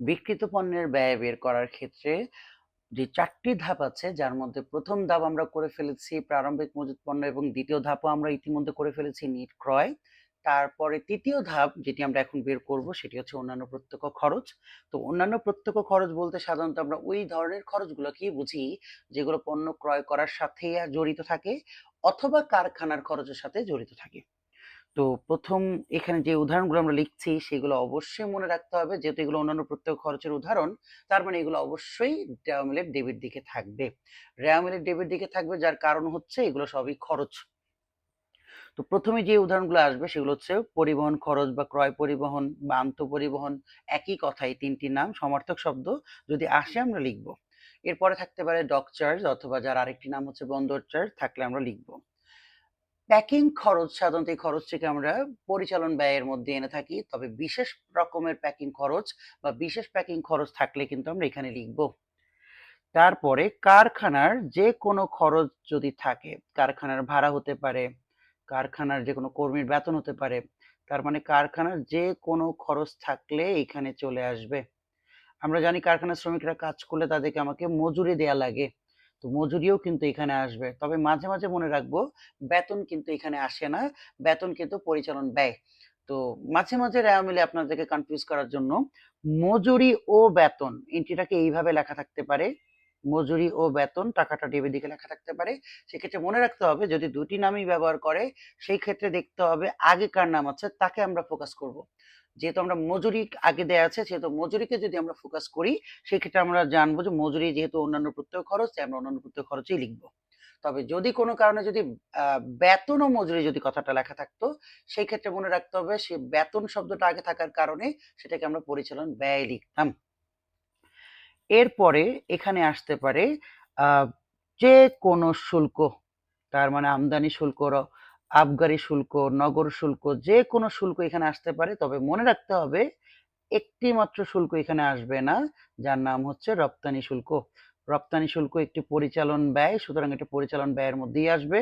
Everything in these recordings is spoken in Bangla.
বিক্রিত পণ্যের ব্যয় বের করার ক্ষেত্রে যে চারটি ধাপ আছে, যার মধ্যে প্রথম ধাপ আমরা করে ফেলেছি প্রারম্ভিক মজুত পণ্য এবং দ্বিতীয় ধাপও আমরা ইতিমধ্যে করে ফেলেছি নিট ক্রয়। তারপরে তৃতীয় ধাপ যেটি আমরা এখন বের করব, সেটি হচ্ছে অন্যান্য প্রত্যক্ষ খরচ। তো অন্যান্য প্রত্যক্ষ খরচ বলতে সাধারণত আমরা ওই ধরনের খরচগুলোকেই বুঝি, যেগুলো পণ্য ক্রয় করার সাথে জড়িত থাকে অথবা কারখানার খরচের সাথে জড়িত থাকে। তো প্রথম এখানে যে উদাহরণগুলো আমরা লিখছি, সেগুলো অবশ্যই মনে রাখতে হবে। যেহেতু এগুলো অন্যান্য প্রত্যক্ষ খরচের উদাহরণ, তার মানে এগুলো অবশ্যই রেওয়ামিলের ডেবিট দিকে থাকবে। রেওয়ামিলের ডেবিট দিকে থাকবে, যার কারণ হচ্ছে এগুলো সবই খরচ। তো প্রথমে যে উদাহরণগুলো আসবে, সেগুলো হচ্ছে পরিবহন খরচ বা ক্রয় পরিবহন বা আন্ত পরিবহন একই কথাই তিনটি নাম, সমার্থক শব্দ। যদি আসে, আমরা লিখব। এরপরে থাকতে পারে ডক চার্জ অথবা যার আরেকটি নাম হচ্ছে বন্দর চার্জ থাকলে আমরা লিখব। প্যাকিং খরচ, সাধারণত এই খরচটিকে আমরা পরিচালন ব্যয়ের মধ্যে এনে থাকি। তবে বিশেষ রকমের প্যাকিং খরচ বা বিশেষ প্যাকিং খরচ থাকলে কিন্তু আমরা এখানে লিখব। তারপরে কারখানার যে কোনো খরচ যদি থাকে, কারখানার ভাড়া হতে পারে, কারখানার যে কোনো কর্মীর বেতন হতে পারে, তার মানে কারখানার যে কোনো খরচ থাকলে এখানে চলে আসবে। আমরা জানি কারখানার শ্রমিকরা কাজ করলে তাদেরকে আমাকে মজুরি দেয়া লাগে। তো মজুরিও কিন্তু এখানে আসবে। তবে মাঝে মাঝে মনে রাখব, বেতন কিন্তু এখানে আসে না। বেতন কিন্তু পরিচালন ব্যয়। তো মাঝে মাঝে রেওয়া মিলে আপনাদেরকে কনফিউজ করার জন্য মজুরি ও বেতন এন্ট্রিটাকে এইভাবে লেখা থাকতে পারে। মজুরি ও বেতন, টাকাটা ডেবে দিকে লেখা থাকতে পারে। সেক্ষেত্রে মনে রাখতে হবে, যদি দুটি নামই ব্যবহার করে, সেই ক্ষেত্রে দেখতে হবে আগে কার নাম আছে, তাকে আমরা ফোকাস করব। যেহেতু আমরা মজুরি আগে দেয়া আছে, সেহেতু মজুরিকে যদি আমরা ফোকাস করি, সেক্ষেত্রে আমরা জানব যে মজুরি যেহেতু অন্যান্য প্রত্যয় খরচ, তাই আমরা অন্যান্য প্রত্যয় খরচই লিখব। তবে যদি কোনো কারণে যদি বেতন ও মজুরি যদি কথাটা লেখা থাকতো সেই ক্ষেত্রে মনে রাখতে হবে সে বেতন শব্দটা আগে থাকার কারণে সেটাকে আমরা পরিচালন ব্যয় লিখতাম। এরপরে এখানে আসতে পারে যে কোনো শুল্ক, তার মানে আমদানি শুল্ক আবগারি শুল্ক, নগর শুল্ক, যে কোনো শুল্ক এখানে আসতে পারে, তবে মনে রাখতে হবে একটি মাত্র শুল্ক এখানে আসবে না, যার নাম হচ্ছে রপ্তানি শুল্ক। রপ্তানি শুল্ক একটি পরিচালন ব্যয়, সুতরাং এটা পরিচালন ব্যয়ের মধ্যেই আসবে।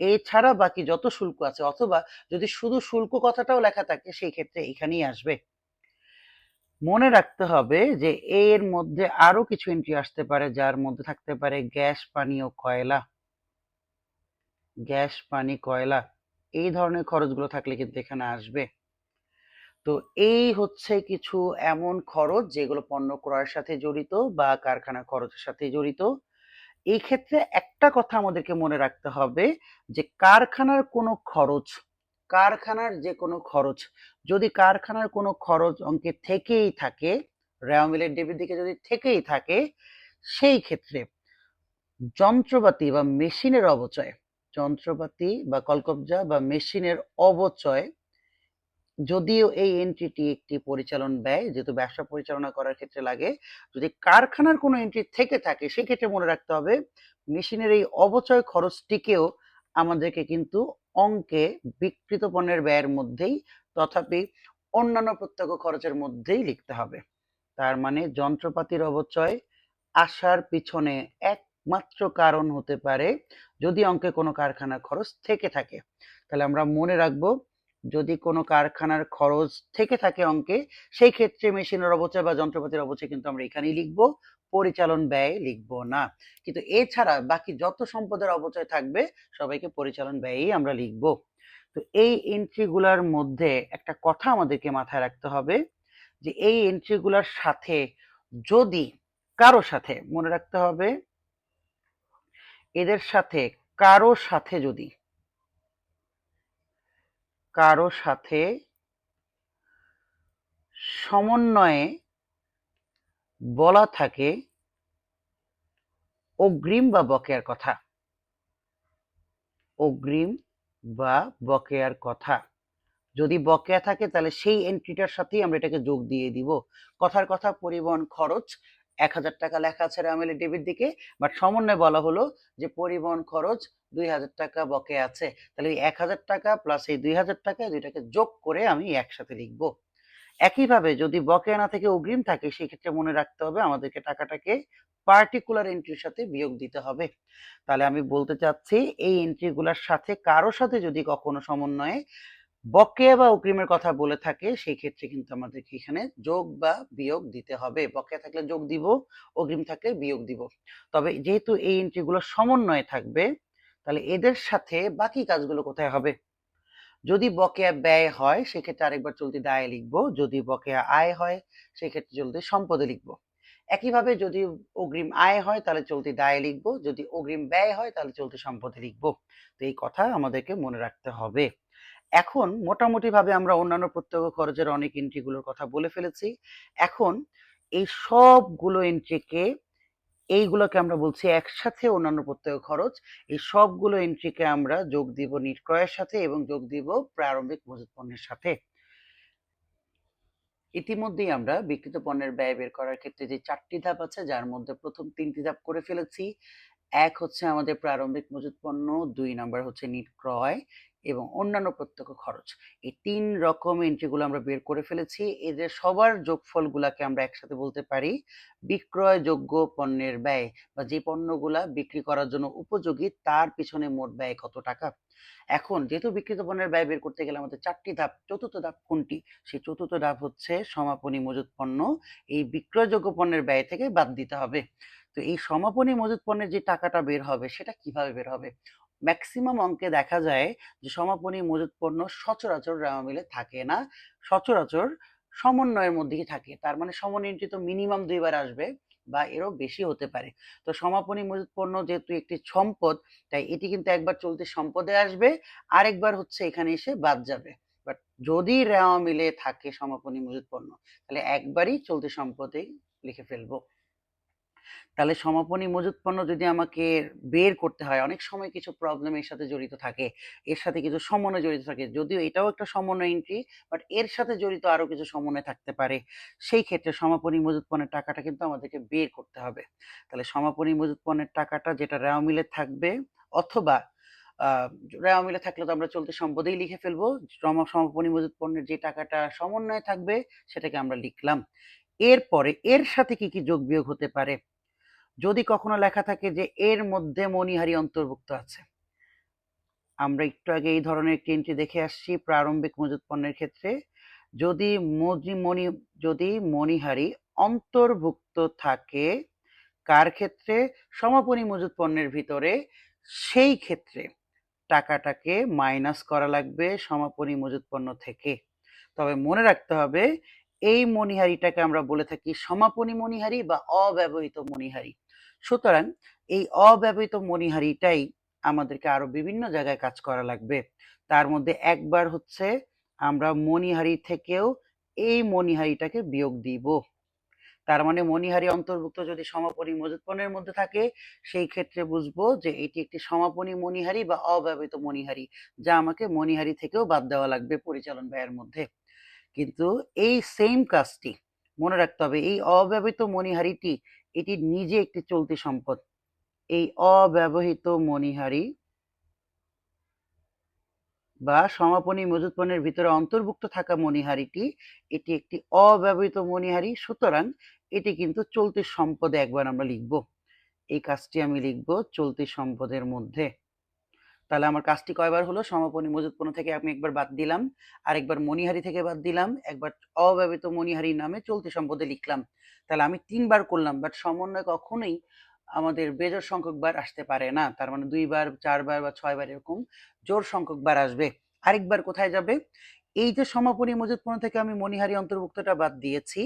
এছাড়া বাকি যত শুল্ক আছে, অথবা যদি শুধু শুল্ক কথাটাও লেখা থাকে, সেই ক্ষেত্রে এখানেই আসবে। মনে রাখতে হবে যে এর মধ্যে আরও কিছু এন্ট্রি আসতে পারে, যার মধ্যে থাকতে পারে গ্যাস, পানি ও কয়লা। গ্যাস, পানি, কয়লা এই ধরনের খরচগুলো থাকলে কিন্তু এখানে আসবে। তো এই হচ্ছে কিছু এমন খরচ যেগুলো পণ্য ক্রয়ের সাথে জড়িত বা কারখানা খরচের সাথে জড়িত। এই ক্ষেত্রে একটা কথা আমাদেরকে মনে রাখতে হবে যে কারখানার কোনো খরচ, কারখানার যে কোনো খরচ, যদি কারখানার কোনো খরচ অঙ্কে থেকেই থাকে রেওমিলের ডেবিট দিকে যদি থেকেই থাকে, সেই ক্ষেত্রে যন্ত্রপাতি বা মেশিনের অবচয় যন্ত্রপাতি বা কলকবজা বা মেশিনের অবচয় যদিও এই এন্ট্রিটি একটি পরিচালন ব্যয়, যেহেতু ব্যবসা পরিচালনা করার ক্ষেত্রে লাগে, যদি কারখানার কোনো এন্ট্রি থেকে থাকে, সেক্ষেত্রে মনে রাখতে হবে মেশিনের এই অবচয় খরচটিকেও আমাদেরকে কিন্তু অঙ্কে বিকৃত পণ্যের ব্যয়ের মধ্যেই তথাপি অন্যান্য প্রত্যক্ষ খরচের মধ্যেই লিখতে হবে। তার মানে যন্ত্রপাতির অবচয় আসার পিছনে একমাত্র কারণ হতে পারে যদি অঙ্কে কোনো কারখানার খরচ থেকে থাকে। তাহলে আমরা মনে রাখব, যদি কোনো কারখানার খরচ থেকে থাকে অঙ্কে, সেই ক্ষেত্রে মেশিনের অবচয় বা যন্ত্রপাতির অবচয় কিন্তু আমরা এখানেই লিখব, পরিচালন ব্যয় লিখব না। কিন্তু এছাড়া বাকি যত সম্পদের অবচয় থাকবে, সবাইকে পরিচালন ব্যয়ই আমরা লিখব। তো এই এন্ট্রিগুলোর মধ্যে একটা কথা আমাদেরকে মাথায় রাখতে হবে, যে এই এন্ট্রিগুলোর সাথে যদি কারও সাথে মনে রাখতে হবে এদের সাথে, কারও সাথে যদি। কারও সাথে সমন্বয়ে বলা থাকে অগ্রিম বা বকেয়ার কথা। অগ্রিম বা বকেয়ার কথা। যদি বকেয়া থাকে তাহলে সেই এন্ট্রিটার সাথেই আমরা এটাকে যোগ দিয়ে দিব। কথার কথা, পরিবহন, খরচ এক হাজার টাকা লেখা আছে রামেলের ডেবিট দিকে বাট সমন্বয়ে বলা হলো যে পরিবহন খরচ দুই হাজার টাকা বকে আছে। তাহলে এই এক হাজার টাকা প্লাস এই দুই হাজার টাকা দুইটাকে যোগ করে আমি একসাথে লিখব। একইভাবে যদি বকেয়া না থেকে অগ্রিম থাকে সেই ক্ষেত্রে মনে রাখতে হবে আমাদেরকে টাকাটাকে পার্টিকুলার এন্ট্রির সাথে বিয়োগ দিতে হবে। তাহলে আমি বলতে চাচ্ছি, এই এন্ট্রিগুলোর সাথে কারও সাথে যদি কখনো সমন্বয়ে বকেয়া বা অগ্রিমের কথা বলে থাকে, সেই ক্ষেত্রে কিন্তু আমাদেরকে এখানে যোগ বা বিয়োগ দিতে হবে। বকেয়া থাকলে যোগ দিব, অগ্রিম থাকলে বিয়োগ দিব। তবে যেহেতু এই এন্ট্রিগুলো সমন্বয়ে থাকবে, তাহলে এদের সাথে বাকি কাজগুলো কোথায় হবে? যদি বকেয়া ব্যয় হয়, সেক্ষেত্রে আরেকবার চলতি দায় লিখব। যদি বকেয়া আয় হয়, সেক্ষেত্রে চলতি সম্পদে লিখব। একইভাবে যদি অগ্রিম আয় হয়, তাহলে চলতি দায় লিখব। যদি অগ্রিম ব্যয় হয়, তাহলে চলতি সম্পদে লিখব। তো এই কথা আমাদেরকে মনে রাখতে হবে। এখন মোটামুটি ভাবে আমরা অন্যান্য প্রত্যক্ষ খরচের অনেক এন্ট্রিগুলোর কথা বলে ফেলেছি। এখন এই সবগুলো এন্ট্রিকে এইগুলোকে আমরা বলছি একসাথে অন্যান্য প্রত্যক্ষ খরচ, এই সবগুলো এন্ট্রিকে আমরা যোগ দিব নিট ক্রয়ের সাথে এবং যোগ দিব প্রারম্ভিক মজুত পণ্যের সাথে। ইতিমধ্যেই আমরা বিক্রিত পণ্যের ব্যয় বের করার ক্ষেত্রে যে চারটি ধাপ আছে, যার মধ্যে প্রথম তিনটি ধাপ করে ফেলেছি। এক হচ্ছে আমাদের প্রারম্ভিক মজুত পণ্য, দুই নাম্বার হচ্ছে নিট ক্রয় এবং অন্যান্য প্রত্যক্ষ খরচ। এই তিন রকম এন্ট্রিগুলো আমরা বের করে ফেলেছি। এদের সবার যোগফলগুলাকে আমরা একসাথে বলতে পারি বিক্রয়যোগ্য পণ্যের ব্যয় বা যে পণ্যগুলা বিক্রি করার জন্য উপযোগী তার পিছনে মোট ব্যয় কত টাকা? এখন যেহেতু বিক্রিত পণ্যের ব্যয় বের করতে গেলে আমাদের চারটি ধাপ, চতুর্থ ধাপ কোনটি? সেই চতুর্থ ধাপ হচ্ছে সমাপনী মজুত পণ্য। এই বিক্রয়যোগ্য পণ্যের ব্যয় থেকে বাদ দিতে হবে। তো এই সমাপনী মজুত পণ্যের যে টাকাটা বের হবে, সেটা কীভাবে বের হবে? ম্যাক্সিমাম অঙ্কে দেখা যায় যে সমাপনী মজুত পণ্য সচরাচর রামা মিলে থাকে না। সচরাচর সমন্বয়ের মধ্যেই থাকে। তার মানে সমন্বয়টি তো মিনিমাম দুইবার আসবে বা এরও বেশি হতে পারে। তো সমাপনী মজুত পণ্য যেহেতু একটি সম্পদ, তাই এটি কিন্তু একবার চলতি সম্পদে আসবে, আরেকবার হচ্ছে এখানে এসে বাদ যাবে। বাট যদি রেওয়া মিলে থাকে সমাপনী মজুত পণ্য তাহলে একবারই চলতি সম্পদেই লিখে ফেলব। তাহলে সমাপনী মজুত পণ্য যদি আমাকে বের করতে হয়, অনেক সময় কিছু প্রবলেম এর সাথে জড়িত থাকে, এর সাথে কিছু সমন্বয় জড়িত থাকে, যদিও এটাও একটা সমন্বয় এন্ট্রি বাট এর সাথে জড়িত আরও কিছু সমন্বয় থাকতে পারে, সেই ক্ষেত্রে সমাপনী মজুত পণ্যের টাকাটা কিন্তু আমাদেরকে বের করতে হবে। তাহলে সমাপনী মজুত পণ্যের টাকাটা যেটা রেওয়া মিলে থাকবে, অথবা রেওয়া মিলে থাকলে তো আমরা চলতি সম্পদেই লিখে ফেলব সমাপনী মজুত পণ্যের যে টাকাটা সমন্বয়ে থাকবে, সেটাকে আমরা লিখলাম। এরপরে এর সাথে কি কি যোগ বিয়োগ হতে পারে? যদি কখনো লেখা থাকে যে, এর মধ্যে মণিহারি অন্তর্ভুক্ত আছে। আমরা একটু আগে এই ধরনের একটি দেখে আসছি প্রারম্ভিক মজুত পণ্যের ক্ষেত্রে। যদি মণি, যদি মণিহারি অন্তর্ভুক্ত থাকে, কার ক্ষেত্রে? সমাপনী মজুত পণ্যের ভিতরে। সেই ক্ষেত্রে টাকাটাকে মাইনাস করা লাগবে সমাপনী মজুত পণ্য থেকে। তবে মনে রাখতে হবে, এই মণিহারিটাকে আমরা বলে থাকি সমাপনী মণিহারি বা অব্যবহৃত মণিহারি। সুতরাং এই অব্যবহৃত মণিহারিটাই আমাদেরকে আরও বিভিন্ন জায়গায় কাজ করা লাগবে। তার মধ্যে একবার হচ্ছে আমরা মণিহারি থেকেও এই মণিহারিটাকে বিয়োগ দিব। তার মানে মণিহারি অন্তর্ভুক্ত যদি সমাপনী মজুত পণ্যের মধ্যে থাকে, সেই ক্ষেত্রে বুঝব যে এটি একটি সমাপনী মণিহারি বা অব্যবহৃত মণিহারি, যা আমাকে মণিহারি থেকেও বাদ দেওয়া লাগবে পরিচালন ব্যয়ের মধ্যে। কিন্তু এই সেম কাজটি মনে রাখতে হবে, এই অব্যবহৃত মণিহারিটি এটি নিজে একটি চলতি সম্পদ। এই অব্যবহৃত মণিহারি বা সমাপনী মজুত পণ্যের ভিতরে অন্তর্ভুক্ত থাকা মণিহারিটি, এটি একটি অব্যবহৃত মণিহারি, সুতরাং এটি কিন্তু চলতি সম্পদে একবার আমরা লিখব। এই কাজটি আমি লিখব চলতি সম্পদের মধ্যে। তাহলে আমার কাজটি কয়বার হলো? সমাপনী মজুত পণ্য থেকে আমি একবার বাদ দিলাম। আরেকবার মণিহারি থেকে বাদ দিলাম। একবার অব্যবহৃত মণিহারি নামে চলতি সম্পদে লিখলাম। তাহলে আমি তিনবার করলাম বাট সমন্বয় কখনোই আমাদের বেজোর সংখ্যক বার আসতে পারে না। তার মানে দুইবার, চারবার বা ছয়বার এরকম জোর সংখ্যক বার আসবে। আরেকবার কোথায় যাবে? এই যে সমাপনী পণ্য থেকে আমি মণিহারি অন্তর্ভুক্তটা বাদ দিয়েছি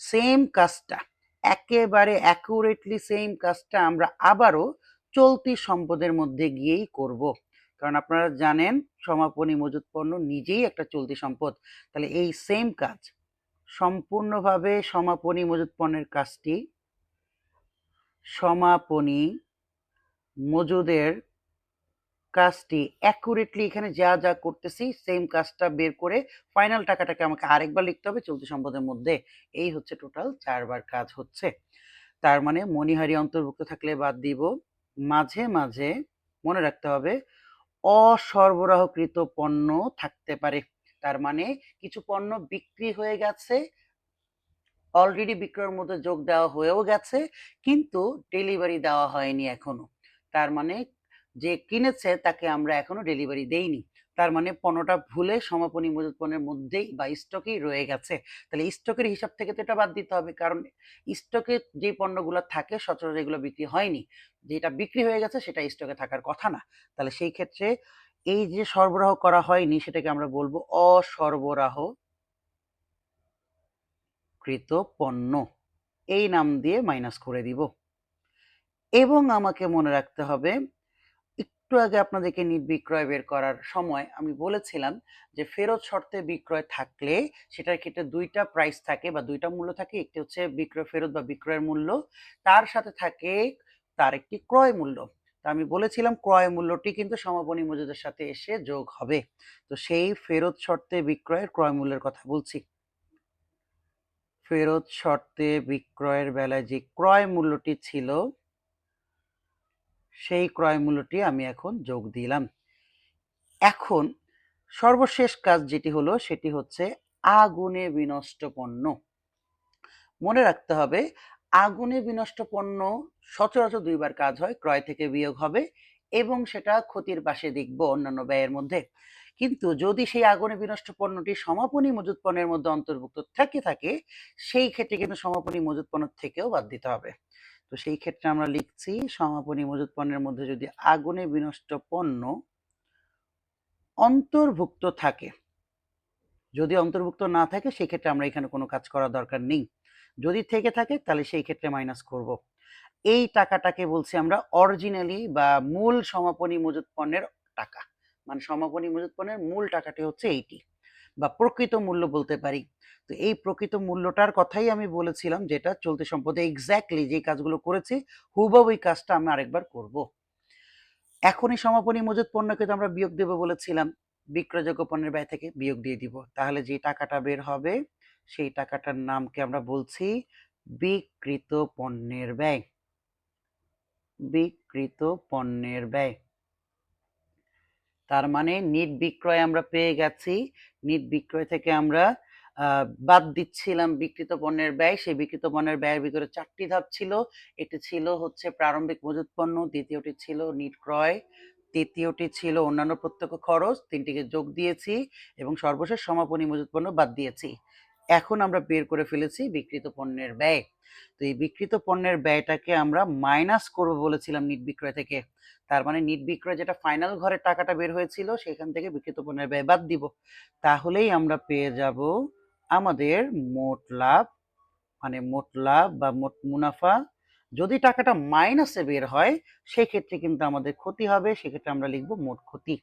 সেম কাজটা, একেবারে অ্যাকুরেটলি সেম কাজটা আমরা আবারও চলতি সম্পদের মধ্যে গিয়েই করব। কারণ আপনারা জানেন, সমাপনী মজুত পণ্য নিজেই একটা চলতি সম্পদ। তাহলে এই সেম কাজ। সম্পূর্ণভাবে সমাপনী মজুত পণ্যের কাজটি সমাপনী মজুদের কাজটি অ্যাকুরেটলি এখানে যা যা করতেছি সেম কাজটা বের করে ফাইনাল টাকাটাকে আমাকে আরেকবার লিখতে হবে চলতি সম্পদের মধ্যে। এই হচ্ছে টোটাল চারবার কাজ হচ্ছে। তার মানে মণিহারি অন্তর্ভুক্ত থাকলে বাদ দিব। মাঝে মাঝে মনে রাখতে হবে, অসরবরাহকৃত পণ্য থাকতে পারে। তার মানে কিছু পণ্য বিক্রি হয়ে গেছে অলরেডি বিক্রয়ের মধ্যে যোগ দেওয়া হয়েও গেছে, কিন্তু ডেলিভারি দেওয়া হয়নি এখনও। তার মানে যে কিনেছে তাকে আমরা এখনও ডেলিভারি দেইনি। তার মানে পণ্যটা ভুলে সমাপনী মজুত পণ্যের মধ্যেই বা স্টকেই রয়ে গেছে। তাহলে স্টকের হিসাব থেকে তো এটা বাদ দিতে হবে, কারণ স্টকে যে পণ্যগুলো থাকে সচরাচর এগুলো বিক্রি হয়নি। যেটা বিক্রি হয়ে গেছে সেটা স্টকে থাকার কথা না। তাহলে সেই ক্ষেত্রে এই যে সরবরাহ করা হয়নি সেটাকে আমরা বলব অসরবরাহ কৃত পণ্য। এই নাম দিয়ে মাইনাস করে দিব। এবং আমাকে মনে রাখতে হবে একটু আগে আপনাদেরকে নিট বিক্রয় বের করার সময় আমি বলেছিলাম যে, ফেরত শর্তে বিক্রয় থাকলে সেটার ক্ষেত্রে দুইটা প্রাইস থাকে বা দুইটা মূল্য থাকে। একটি হচ্ছে বিক্রয় ফেরত বা বিক্রয়ের মূল্য। তার সাথে থাকে তার একটি ক্রয় মূল্য। তা আমি বলেছিলাম ক্রয় মূল্যটি কিন্তু সমাপনী মজুদের সাথে এসে যোগ হবে। তো সেই ফেরত শর্তে বিক্রয়ের ক্রয় মূল্যের কথা বলছি। ফেরত শর্তে বিক্রয়ের বেলায় যে ক্রয় মূল্যটি ছিল সেই ক্রয় মূল্যটি আমি এখন যোগ দিলাম। এখন সর্বশেষ কাজ যেটি হলো সেটি হচ্ছে আগুনে বিনষ্ট পণ্য। মনে রাখতে হবে, আগুনে বিনষ্ট পণ্য সচরাচর দুইবার কাজ হয়, ক্রয় থেকে বিয়োগ হবে এবং সেটা ক্ষতির পাশে দেখব অন্যান্য ব্যয়ের মধ্যে। কিন্তু যদি সেই আগুনে বিনষ্ট পণ্যটি সমাপনী মজুত পণ্যের মধ্যে অন্তর্ভুক্ত থেকে থাকে, সেই ক্ষেত্রে কিন্তু সমাপনী মজুত পণ্য থেকেও বাদ দিতে হবে। তো সেই ক্ষেত্রে আমরা লিখছি, সমাপনী মজুত পণ্যের মধ্যে যদি আগুনে বিনষ্ট পণ্য অন্তর্ভুক্ত থাকে, যদি অন্তর্ভুক্ত না থাকে সেই ক্ষেত্রে আমরা এখানে কোনো কাজ করার দরকার নেই। যদি থেকে থাকে, তাহলে সেই ক্ষেত্রে মাইনাস করব। এই টাকাটাকে বলছি আমরা অরিজিনালি বা মূল সমাপনী মজুত পণ্যের টাকা। মানে সমাপনী মজুত পণ্যের মূল টাকাটি হচ্ছে এইটি। বা প্রকৃত মূল্য বলতে পারি। তো এই প্রকৃত মূল্যটার কথাই আমি বলেছিলাম যেটা চলতি সম্পদে এক্স্যাক্টলি যে কাজগুলো করেছি, হুবহু ওই কাজটা আমি আরেকবার করব। এখনই সমাপনী মজুত পণ্যকে তো আমরা বিয়োগ দেব বলেছিলাম, বিক্রয়যোগ্য পণ্যের ব্যয় থেকে বিয়োগ দিয়ে দিব। তাহলে যে টাকাটা বের হবে, সেই টাকাটার নামকে আমরা বলছি বিকৃত পণ্যের ব্যয়। বিকৃত পণ্যের ব্যয়। তার মানে নিট বিক্রয় আমরা পেয়ে গেছি। নিট বিক্রয় থেকে আমরা বাদ দিচ্ছিলাম বিকৃত পণ্যের ব্যয়। সেই বিকৃত পণ্যের ব্যয়ের ভিতরে চারটি ধাপ ছিল। এটি ছিল হচ্ছে প্রারম্ভিক মজুত পণ্য, দ্বিতীয়টি ছিল নিট ক্রয়, তৃতীয়টি ছিল অন্যান্য প্রত্যক্ষ খরচ। তিনটিকে যোগ দিয়েছি এবং সর্বশেষ সমাপনী মজুত পণ্য বাদ দিয়েছি। এখন আমরা বের করে ফেলেছি বিকৃত পণ্যের ব্যয়। তো এই বিকৃত পণ্যের ব্যয়টাকে আমরা মাইনাস করব বলেছিলাম নিট বিক্রয় থেকে। তার মানে নিট বিক্রয় যেটা ফাইনাল ঘরের টাকাটা বের হয়েছিল, সেখান থেকে বিকৃত পণ্যের ব্যয় বাদ দিব। তাহলেই আমরা পেয়ে যাব আমাদের মোট লাভ মানে মোট লাভ বা মোট মুনাফা। যদি টাকাটা মাইনাসে বের হয়, সেক্ষেত্রে কিন্তু আমাদের ক্ষতি হবে, সেক্ষেত্রে আমরা লিখব মোট ক্ষতি।